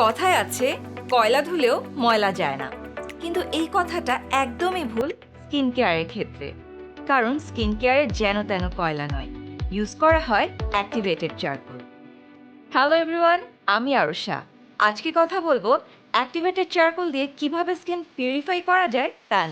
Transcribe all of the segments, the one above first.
কথায় আছে, কয়লা ধুলেও ময়লা যায় না। কিন্তু এই কথাটা একদমই ভুল স্কিন কেয়ারের ক্ষেত্রে। কারণ স্কিন কেয়ারে যেন তেন কয়লা নয়। ইউজ করা হয় অ্যাক্টিভেটেড চারকোল। হ্যালো এভরিওয়ান, আমি আরুষা। আজকে কথা বলব অ্যাক্টিভেটেড চারকোল দিয়ে কীভাবে স্কিন পিউরিফাই করা যায় তা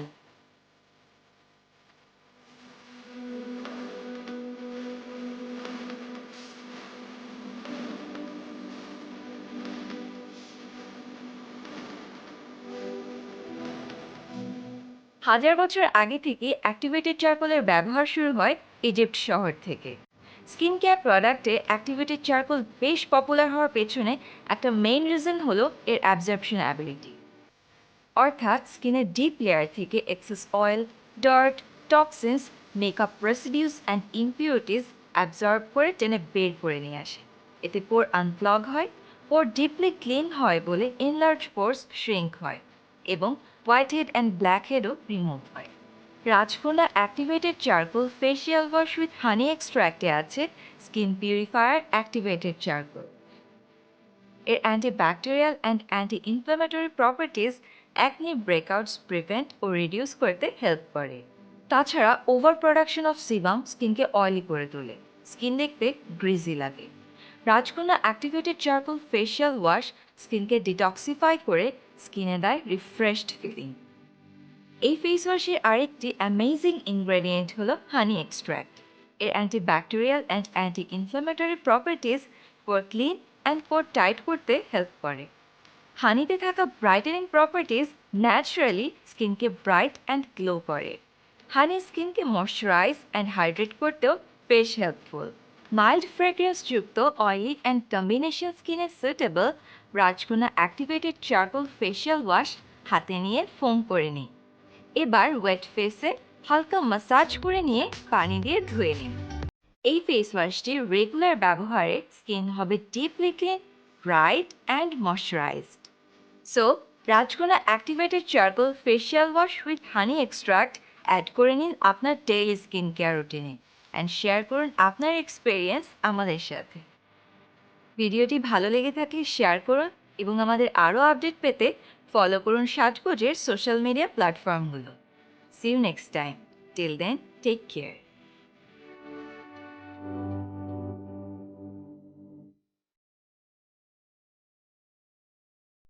হাজার বছর আগে থেকে অ্যাক্টিভেটেড চারকোলের ব্যবহার শুরু হয় ইজিপ্ট শহর থেকে। স্কিন কেয়ার প্রোডাক্টে অ্যাক্টিভেটেড চারকোল বেশ পপুলার হওয়ার পেছনে একটা মেইন রিজন হলো এর অ্যাবজর্পশন অ্যাবিলিটি অর্থাৎ স্কিনের ডিপ লেয়ার থেকে excess oil dirt toxins makeup residues and impurities absorb করে টেনে বের করে নিয়ে আসে। এতে পোর আনপ্লগ হয় পোর ডিপলি ক্লিন হয় বলে ইনলার্জ পোর্স শ্রিঙ্ক হয়। এবং হোয়াইট হেড অ্যান্ড ব্ল্যাক হেডও রিমুভ হয়। Rajkona activated charcoal facial wash with honey এক্সট্র্যাক্টে আছে স্কিন পিউরিফায়ার অ্যাক্টিভেটেড চারকোল এর antibacterial and anti inflammatory properties acne breakouts prevent O reduce করতে হেল্প করে। তাছাড়া ওভার প্রোডাকশন অফ সিবাম স্কিনকে oily করে তোলে। স্কিন দেখতে গ্রিজি লাগে। Rajkona activated charcoal facial wash স্কিনকে ডিটক্সিফাই করে স্কিনে দেয় রিফ্রেশড ফিলিং এই ফেস ওয়াশের আরেকটি অ্যামেজিং ইনগ্রেডিয়েন্ট হলো হানি এক্সট্র্যাক্ট এর antibacterial and anti inflammatory properties pore clean and pore tight করতে হেল্প করে। হানিতে থাকা ব্রাইটেনিং প্রপার্টিজ ন্যাচারালি স্কিনকে ব্রাইট অ্যান্ড গ্লো করে। হানি স্কিনকে ময়শ্চারাইজ অ্যান্ড হাইড্রেট করতেও বেশ হেল্পফুল মাইল্ড ফ্রেগ্রেন্সযুক্ত অয়েলি অ্যান্ড কম্বিনেশন স্কিনে suitable Rajkona activated charcoal facial wash হাতে নিয়ে ফোম করে নিই এবার ওয়েট ফেসে হালকা মাসাজ করে নিয়ে পানি দিয়ে ধুয়ে নিন। এই ফেস ওয়াশটি রেগুলার ব্যবহারে স্কিন হবে deeply clean bright and moisturized so Rajkona activated charcoal facial wash with honey extract add করে নিন আপনার ডেইলি স্কিন কেয়ার রুটিনে অ্যান্ড শেয়ার করুন আপনার এক্সপিরিয়েন্স আমাদের সাথে। ভিডিওটি ভালো লেগে থাকে শেয়ার করুন এবং আমাদের আরও আপডেট পেতে ফলো করুন সাজগোজের সোশ্যাল মিডিয়া প্ল্যাটফর্মগুলো see you next time till then take care